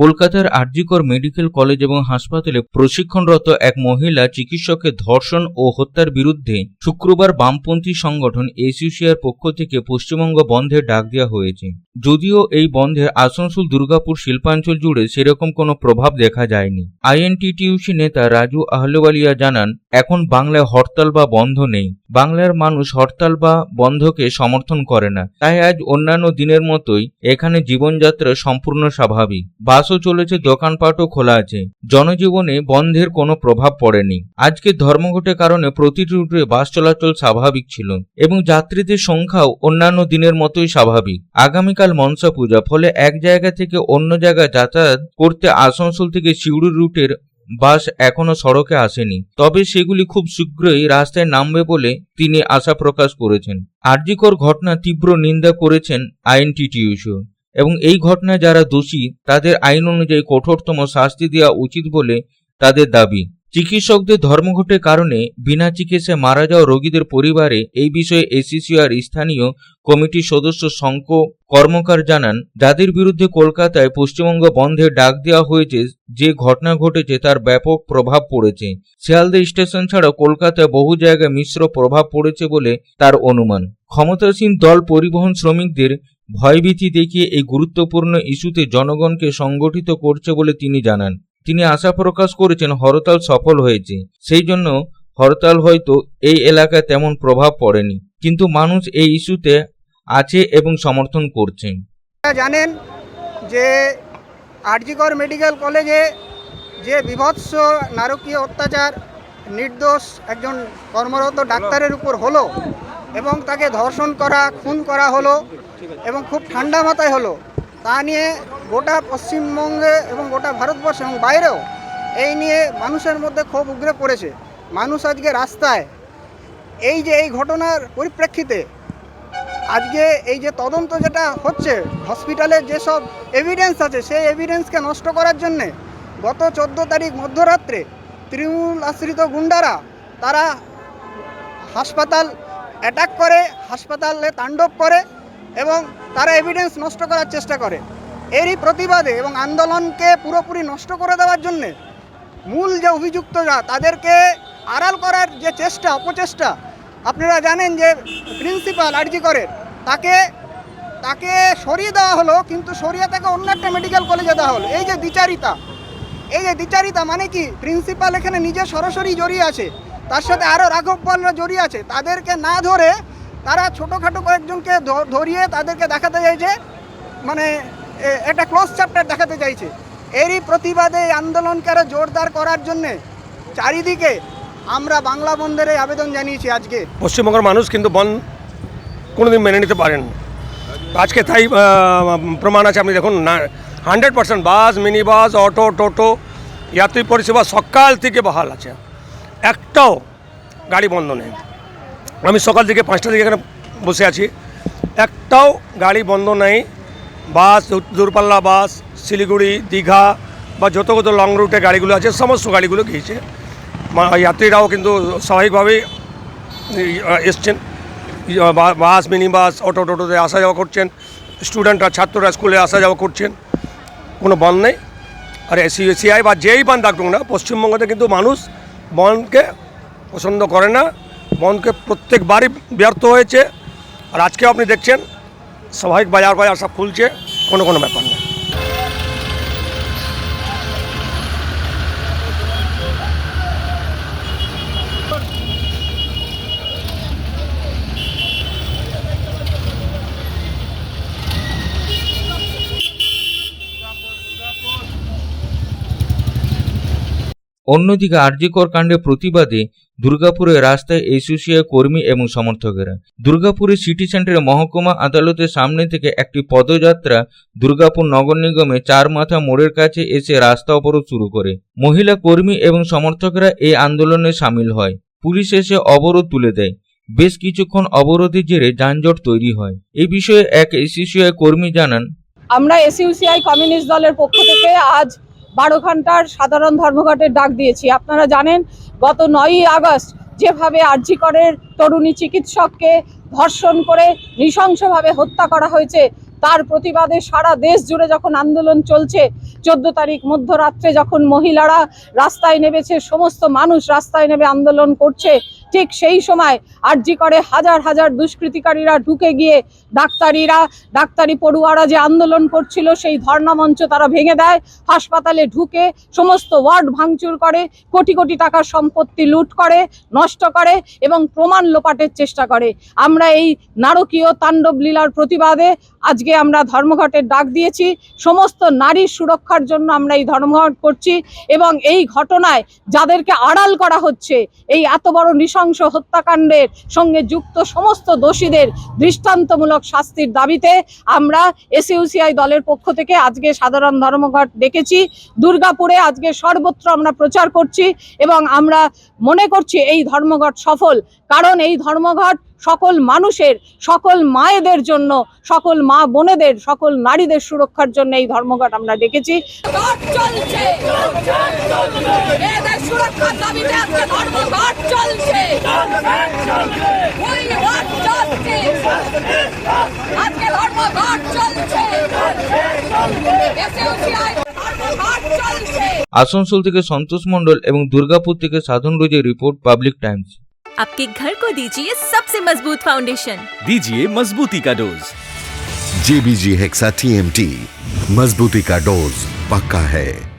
কলকাতার RG Kar medical college এবং হাসপাতালে প্রশিক্ষণরত এক মহিলা চিকিৎসককে ধর্ষণ ও হত্যার বিরুদ্ধে শুক্রবার বামপন্থী সংগঠন এসইউসিআর পক্ষ থেকে পশ্চিমবঙ্গ বন্ধের ডাক দেওয়া হয়েছে। যদিও এই বন্ধের আসানসোল, দুর্গাপুর, শিল্পাঞ্চল জুড়ে সেরকম কোনো প্রভাব দেখা যায়নি। আইএনটিটিউসি নেতা রাজু আহলুওয়ালিয়া জানান, এখন বাংলায় হরতাল বা বন্ধ নেই। বাংলার মানুষ হরতাল বা বন্ধকে সমর্থন করে না। তাই আজ অন্যান্য দিনের মতোই এখানে জীবনযাত্রা সম্পূর্ণ স্বাভাবিক। বাসও চলেছে দোকানপাটও খোলা আছে। জনজীবনে বন্ধের কোনো প্রভাব পড়েনি। আজকে ধর্মঘটের কারণে প্রতিটি রুটে বাস চলাচল স্বাভাবিক ছিল এবং যাত্রীদের সংখ্যাও অন্যান্য দিনের মতোই স্বাভাবিক। আগামীকাল মনসা পূজা, ফলে এক জায়গা থেকে অন্য জায়গায় যাতায়াত করতে আসানসোল থেকে সিউড়ি রুটের বাস এখনও সড়কে আসেনি। তবে সেগুলি খুব শীঘ্রই রাস্তায় নামবে বলে তিনি আশা প্রকাশ করেছেন। আরজিকর ঘটনা তীব্র নিন্দা করেছেন আইএনটিটিউসিও এবং এই ঘটনায় যারা দোষী, তাদের আইন অনুযায়ী কঠোরতম শাস্তি দেওয়া উচিত বলে তাদের দাবি। চিকিৎসকদের ধর্মঘটের কারণে বিনা চিকিৎসায় মারা যাওয়া রোগীদের পরিবারে এই বিষয়ে এসিসিআর স্থানীয় কমিটির সদস্য শঙ্ক কর্মকার জানান, যাদের বিরুদ্ধে কলকাতায় পশ্চিমবঙ্গ বন্ধে ডাক দেওয়া হয়েছে, যে ঘটনা ঘটেছে তার ব্যাপক প্রভাব পড়েছে। শিয়ালদা স্টেশন ছাড়াও কলকাতায় বহু জায়গায় মিশ্র প্রভাব পড়েছে বলে তার অনুমান। ক্ষমতাসীন দল পরিবহন শ্রমিকদের ভয়ভীতি দেখিয়ে এই গুরুত্বপূর্ণ ইস্যুতে জনগণকে সংগঠিত করছে বলে তিনি জানান। তিনি আশা প্রকাশ করেছেন হরতাল সফল হয়েছে। সেই জন্য হরতাল হয়তো এই এলাকায় তেমন প্রভাব পড়েনি। কিন্তু মানুষ এই ইস্যুতে আছে এবং সমর্থন করছে। জানেন যে আরজিকর মেডিকেল কলেজে যে বিভৎস নারকীয় অত্যাচার নির্দোষ একজন কর্মরত ডাক্তারের উপর হলো এবং তাকে ধর্ষণ করা, খুন করা হলো এবং খুব ঠান্ডা মাথায় হলো। তা নিয়ে গোটা পশ্চিমবঙ্গে এবং গোটা ভারতবর্ষ এবং বাইরেও এই নিয়ে মানুষের মধ্যে ক্ষোভ উগরে পড়েছে। মানুষ আজকে রাস্তায় এই যে এই ঘটনার পরিপ্রেক্ষিতে আজকে এই যে তদন্ত যেটা হচ্ছে হসপিটালের যেসব এভিডেন্স আছে, সেই এভিডেন্সকে নষ্ট করার জন্যে গত চোদ্দ তারিখ মধ্যরাত্রে তৃণমূল আশ্রিত গুন্ডারা তারা হাসপাতাল অ্যাটাক করে, হাসপাতালে তাণ্ডব করে এবং তারা এভিডেন্স নষ্ট করার চেষ্টা করে। এরই প্রতিবাদে এবং আন্দোলনকে পুরোপুরি নষ্ট করে দেওয়ার জন্যে মূল যে অভিযুক্তরা, তাদেরকে আড়াল করার যে চেষ্টা, অপচেষ্টা, আপনারা জানেন যে প্রিন্সিপাল আরজি করে তাকে তাকে সরিয়ে দেওয়া হলো, কিন্তু সরিয়ে তাকে অন্য একটা মেডিকেল কলেজে দেওয়া হলো। এই যে দ্বিচারিতা, এই যে দ্বিচারিতা মানে কি? প্রিন্সিপাল এখানে নিজে সরাসরি জড়িয়ে আছে। তার সাথে আরও রাঘব পালরা জড়িয়ে আছে। তাদেরকে না ধরে তারা ছোটোখাটো কয়েকজনকে ধরিয়ে তাদেরকে দেখাতে চাইছে। মানে একটা ক্লোজ চ্যাপ্টার দেখাতে চাইছে। এরই প্রতিবাদে এই আন্দোলনকে আরও জোরদার করার জন্যে চারিদিকে আমরা বাংলা বন্ধের এই আবেদন জানিয়েছি আজকে। পশ্চিমবঙ্গের মানুষ কিন্তু বন্ধ কোনোদিন মেনে নিতে পারেন। আজকে তাই প্রমাণ আছে, আপনি দেখুন, না hundred percent bus mini bus auto টোটো, যাত্রী পরিষেবা সকাল থেকে বহাল আছে। একটাও গাড়ি বন্ধ নেই। আমি সকাল থেকে পাঁচটা থেকে এখানে বসে আছি। একটাও গাড়ি বন্ধ নেই। বাস দূর- দূরপাল্লা বাস, শিলিগুড়ি, দীঘা বা যত কত লং রুটে গাড়িগুলো আছে, সমস্ত গাড়িগুলো গিয়েছে। যাত্রীরাও কিন্তু স্বাভাবিকভাবেই এসছেন। বাস মিনি বাস অটো টোটোতে আসা যাওয়া করছেন। স্টুডেন্টরা ছাত্ররা স্কুলে আসা যাওয়া করছেন। কোনো বন্ধ নেই। আর এসি এসিআই বা যেই বান ডাকুক না পশ্চিমবঙ্গতে কিন্তু মানুষ বনকে পছন্দ করে না বনকে প্রত্যেকবারই ব্যর্থ হয়েছে। আর আজকে আপনি দেখছেন, স্বাভাবিক বাজার বাজার সব খুলছে, কোনো কোনো ব্যাপার নেই অন্যদিকে আরজিকর কাণ্ডের প্রতিবাদে দুর্গাপুরে রাস্তায় এসোসিয়েট কর্মী এবং সমর্থকেরা। দুর্গাপুরের সিটি সেন্টারে মহকুমা আদালতের সামনে থেকে একটি পদযাত্রা দুর্গাপুর নগর নিগমে চার মাথা মোড়ের কাছে এসে রাস্তা অবরোধ শুরু করে। মহিলা কর্মী এবং সমর্থকরা এই আন্দোলনে সামিল হয়। পুলিশ এসে অবরোধ তুলে দেয়। বেশ কিছুক্ষণ অবরোধের জেরে যানজট তৈরি হয়। এই বিষয়ে এক এসিসিআই কর্মী জানান, আমরা এসইউসিআই কমিউনিস্ট দলের পক্ষ থেকে আজ বারো ঘণ্টার সাধারণ ধর্মঘটের ডাক দিয়েছি। আপনারা জানেন, গত নয়ই আগস্ট যেভাবে আরজিকরের তরুণী চিকিৎসককে ধর্ষণ করে নৃশংসভাবে হত্যা করা হয়েছে, তার প্রতিবাদে সারা দেশ জুড়ে যখন আন্দোলন চলছে, চোদ্দ তারিখ মধ্যরাত্রে যখন মহিলারা রাস্তায় নেমেছে, সমস্ত মানুষ রাস্তায় নেমে আন্দোলন করছে ঠিক সেই সময় আরজি করে হাজার হাজার দুষ্কৃতিকারীরা ঢুকে গিয়ে ডাক্তারিরা, ডাক্তারি পড়ুয়ারা যে আন্দোলন করছিল, সেই ধর্ণা মঞ্চ তারা ভেঙে দেয়, হাসপাতালে ঢুকে সমস্ত ওয়ার্ড ভাঙচুর করে, কোটি কোটি টাকার সম্পত্তি লুট করে, নষ্ট করে এবং প্রমাণ লোপাটের চেষ্টা করে। আমরা এই নারকীয় তাণ্ডব লীলার প্রতিবাদে আজকে আমরা ধর্মঘটের ডাক দিয়েছি। সমস্ত নারীর সুরক্ষার জন্য আমরা এই ধর্মঘট করছি এবং এই ঘটনায় যাদেরকে আড়াল করা হচ্ছে, এই এত বড় নৃশংস হত্যাকাণ্ডের সঙ্গে যুক্ত সমস্ত দোষীদের দৃষ্টান্তমূলক শাস্তির দাবিতে আমরা এসইউসিআই দলের পক্ষ থেকে আজকে সাধারণ ধর্মঘট ডেকেছি। দুর্গাপুরে আজকে সর্বত্র আমরা প্রচার করছি এবং আমরা মনে করছি এই ধর্মঘট সফল। কারণ এই ধর্মঘট সকল মানুষের সকল মায়েদের জন্য সকল মা বোনেদের সকল নারীদের সুরক্ষার জন্য এই ধর্মঘট আমরা ডেকেছি। চলছে। আসানসোল থেকে সন্তোষ মণ্ডল এবং দুর্গাপুর থেকে সাধন রোজের রিপোর্ট পাবলিক টাইমস। आपके घर को दीजिए सबसे मज़बूत फाउंडेशन दीजिए मजबूती का डोज। जेबीजी हेक्सा टीएमटी मजबूती का डोज पक्का है।